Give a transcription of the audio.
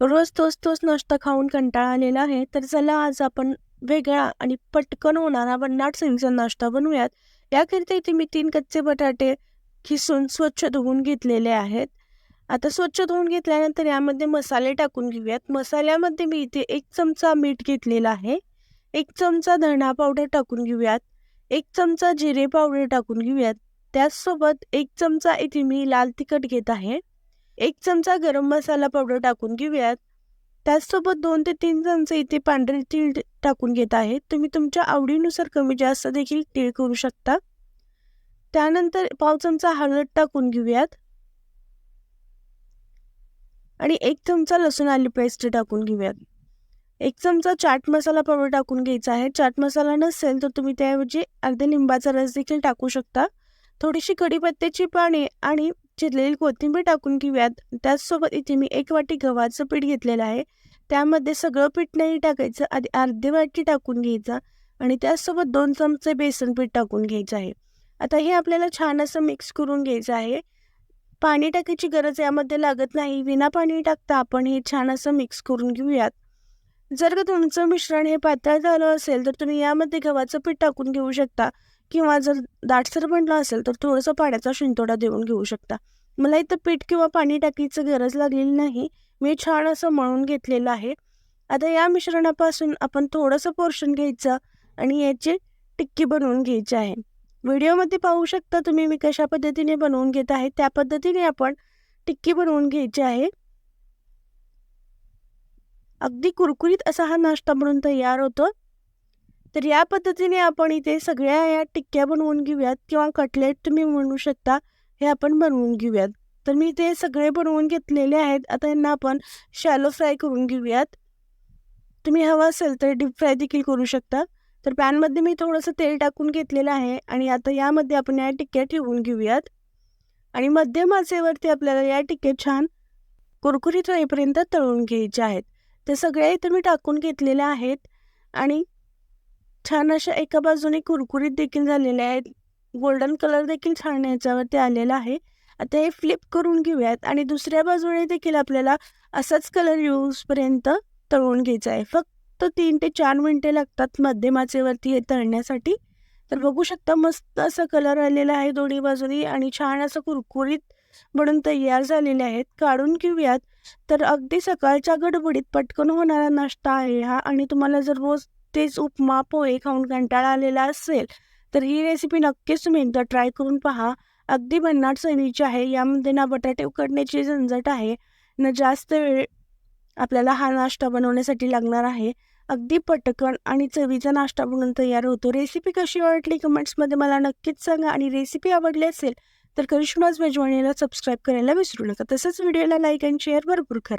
रोज तोच तोच नाश्ता खाऊन कंटाळा आलेला आहे तर चला आज आपण वेगळा आणि पटकन होणारा भन्नाट सिंगचा नाश्ता बनवूयात. याकरिता इथे मी तीन कच्चे बटाटे खिसून स्वच्छ धुवून घेतलेले आहेत. आता स्वच्छ धुवून घेतल्यानंतर यामध्ये मसाले टाकून घेऊयात. मसाल्यामध्ये मी इथे एक चमचा मीठ घेतलेला आहे. एक चमचा धणा पावडर टाकून घेऊयात. एक चमचा जिरे पावडर टाकून घेऊयात. त्याचसोबत एक चमचा इथे मी लाल तिखट घेत आहे. एक चमचा गरम मसाला पावडर टाकून घेऊयात. त्याचसोबत दोन ते तीन चमचे इथे पांढरे तीळ टाकून घेत आहे. तुम्ही तुमच्या आवडीनुसार कमी जास्त देखील तीळ करू शकता. त्यानंतर पाव चमचा हळद टाकून घेऊयात. आणि एक चमचा लसूण आली पेस्ट टाकून घेऊयात. एक चमचा चाट मसाला पावडर टाकून घ्यायचा आहे. चाट मसाला नसेल तर तुम्ही त्याऐवजी अर्ध्या लिंबाचा रस देखील टाकू शकता. थोडीशी कढीपत्त्याची पाने आणि चिरलेली कोथिंबीर टाकून घेऊयात. त्याचसोबत इथे मी एक वाटी गव्हाचं पीठ घेतलेलं आहे. त्यामध्ये सगळं पीठ नाही टाकायचं आधी अर्धी वाटी टाकून घ्यायचा आणि त्याचसोबत दोन चमचे बेसन पीठ टाकून घ्यायचं आहे. आता हे आपल्याला छान असं मिक्स करून घ्यायचं आहे. पाणी टाकायची गरज यामध्ये लागत नाही. विना पाणी टाकता आपण हे छान असं मिक्स करून घेऊयात. जर का तुमचं मिश्रण हे पातळ झालं असेल तर तुम्ही यामध्ये गव्हाचं पीठ टाकून घेऊ शकता. किंवा जर दाटसर म्हटलं असेल तर थोडंसं पाण्याचा शिंतोडा देऊन घेऊ शकता. मला इथं पीठ किंवा पाणी टाकीचं गरज लागलेली नाही. मी छान असं मळून घेतलेलं आहे. आता या मिश्रणापासून आपण थोडंसं पोर्शन घ्यायचं आणि याची टिक्की बनवून घ्यायची आहे. व्हिडिओमध्ये पाहू शकता तुम्ही मी कशा पद्धतीने बनवून घेत आहे. त्या पद्धतीने आपण टिक्की बनवून घ्यायची आहे. अगदी कुरकुरीत असा हा नाश्ता म्हणून तयार होतो. तर या पद्धतीने आपण इथे सगळ्या या टिक्क्या बनवून घेऊयात किंवा कटलेट तुम्ही म्हणू शकता हे आपण बनवून घेऊयात. तर मी ते सगळे बनवून घेतलेले आहेत. आता यांना आपण शॅलो फ्राय करून घेऊयात. तुम्ही हवं असेल तर डीप फ्राय देखील करू शकता. तर पॅनमध्ये मी थोडंसं तेल टाकून घेतलेलं आहे आणि आता यामध्ये आपण या टिक्क्या ठेवून घेऊयात. आणि मध्यम आचेवरती आपल्याला या टिक्क्या छान कुरकुरीत होईपर्यंत तळून घ्यायच्या आहेत. ते सगळे इथे मी टाकून घेतलेले आहेत. आणि छान अशा एका बाजूने कुरकुरीत देखील झालेल्या आहेत. गोल्डन कलर देखील छान याच्यावरती आलेला आहे. आता हे फ्लिप करून घेऊयात आणि दुसऱ्या बाजूने देखील आपल्याला असाच कलर यूजपर्यंत तळून घ्यायचा आहे. फक्त तीन ते चार मिनटे लागतात मध्यमाचेवरती हे तळण्यासाठी. तर बघू शकता मस्त असा कलर आलेला आहे दोन्ही बाजूनी आणि छान असं कुरकुरीत म्हणून तयार झालेले आहेत. काढून घेऊयात. तर अगदी सकाळच्या गडबडीत पटकन होणारा नाश्ता आहे हा आणि तुम्हाला जर रोज तेच उपमा पोहे खाऊन कंटाळा आलेला असेल तर ही रेसिपी नक्कीच तुम्ही एकदा ट्राय करून पहा. अगदी भन्नाट चवीची आहे. यामध्ये ना बटाटे उकडण्याची झंझट आहे. ना जास्त वेळ आपल्याला हा नाश्ता बनवण्यासाठी लागणार आहे. अगदी पटकन आणि चवीचा नाश्ता बनवून तयार होतो. रेसिपी कशी वाटली कमेंट्समध्ये मला नक्कीच सांगा. आणि रेसिपी आवडली असेल तर करिश्माज मेजवानीला सबस्क्राईब करायला विसरू नका. तसंच व्हिडिओला लाईक आणि शेअर भरपूर करा.